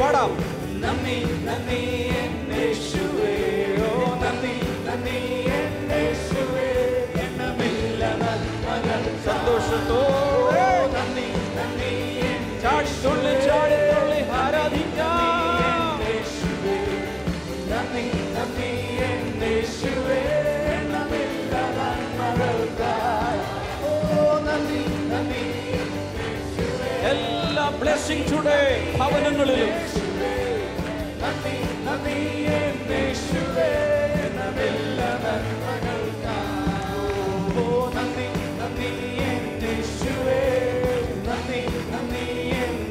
പാടാം. നന്ദി നന്ദി blessing today. ഭവനങ്ങളിലും. നന്ദി നന്ദി നന്ദി നന്ദി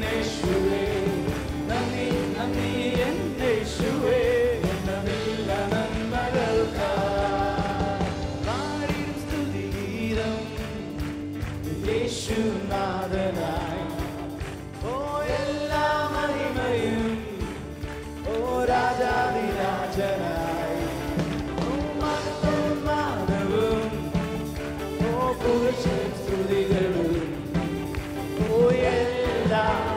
down.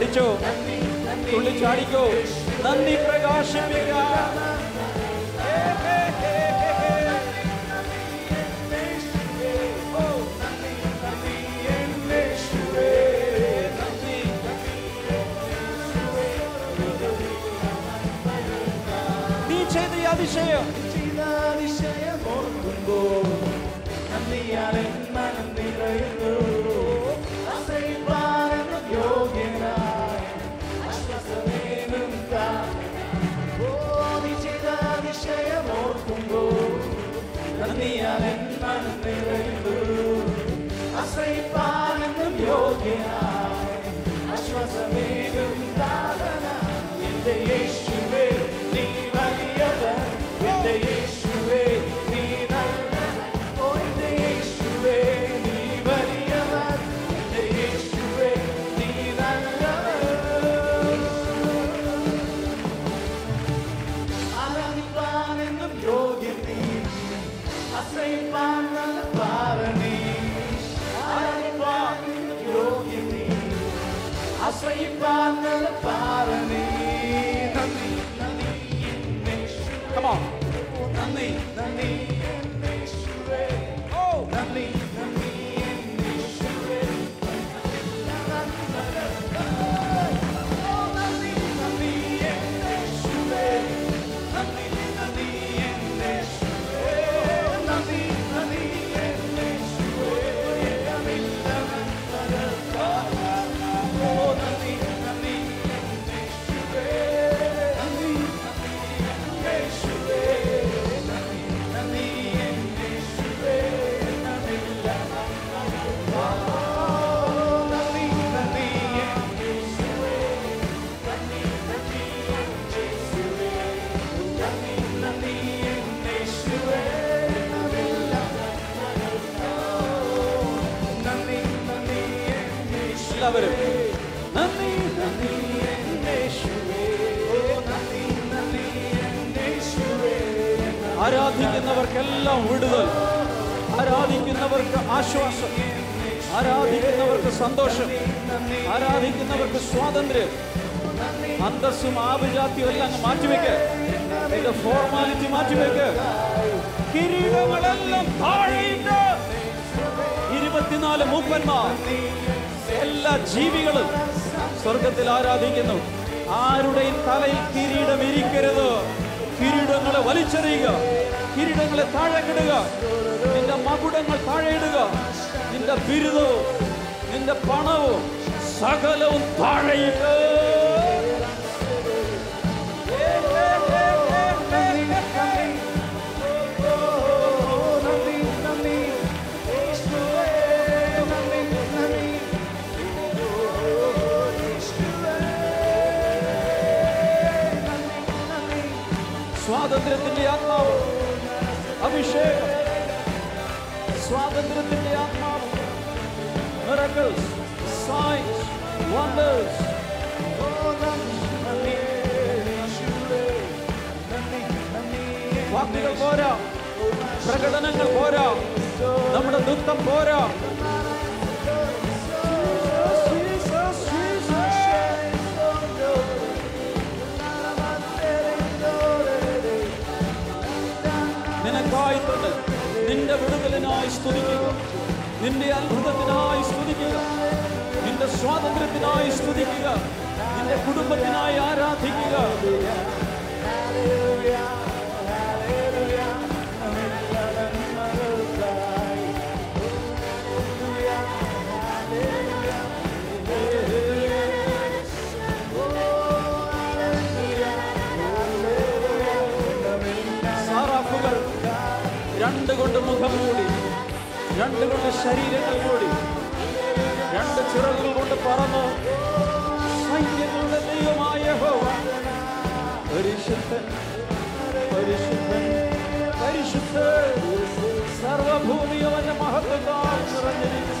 തുള്ളിച്ചാടിച്ചോ തുള്ളിച്ചാടിക്കോ നന്ദി പ്രകാശിപ്പിക്കാം അതിശയം Yoke I, I trust a baby, in the Come on. എല്ലാവരും. നന്ദി. ആരാധിക്കുന്നവർക്കെല്ലാം വിടുതൽ. ആരാധിക്കുന്നവർക്ക് ആശ്വാസം. ആരാധിക്കുന്നവർക്ക് സന്തോഷം. ആരാധിക്കുന്നവർക്ക് സ്വാതന്ത്ര്യം. അന്തസ്സും ആഭിജാത്യവും എല്ലാം അങ്ങ് മാറ്റിവെക്ക്. നിന്റെ ഫോർമാലിറ്റി മാറ്റിവെക്ക്. കിരീടങ്ങളെല്ലാം ഇരുപത്തിനാല് മൂപ്പന്മാർ. എല്ലാ ജീവികളും സ്വർഗത്തിൽ ആരാധിക്കുന്നു. ആരുടെയും തലയിൽ കിരീടം ഇരിക്കരുത്. കിരീടങ്ങളെ വലിച്ചെറിയുക. കിരീടങ്ങളെ താഴെ കിടുക നിന്റെ മകുടങ്ങൾ താഴെ ഇടുക നിന്റെ ബിരുദവും നിന്റെ പണവും സകലവും താഴെയിട്ട് അഭിഷേകം. സ്വാതന്ത്ര്യത്തിന്റെ ആത്മാവ്. Miracles signs wonders. വാക്കുകൾ പോരാ. പ്രകടനങ്ങൾ പോരാ. നമ്മുടെ നൃത്തം പോരാ. നിന്റെ വിടുതലിനായി സ്തുതിക്കുക. നിന്റെ അത്ഭുതത്തിനായി സ്തുതിക്കുക. നിന്റെ സ്വാതന്ത്ര്യത്തിനായി സ്തുതിക്കുക. നിന്റെ കുടുംബത്തിനായി ആരാധിക്കുക. രണ്ടുകൊണ്ട് മുഖം മൂടി രണ്ടുകൊണ്ട് ശരീരങ്ങൾ മൂടി രണ്ട് ചിറകുകൾ കൊണ്ട് പറന്നു. സൈന്യങ്ങളുടെ ദൈവമായ പരിശുദ്ധൻ പരിശുദ്ധൻ പരിശുദ്ധ സർവഭൂമിയോ അവന്റെ മഹത്വത്താൽ നിറഞ്ഞിരിക്കുന്നു.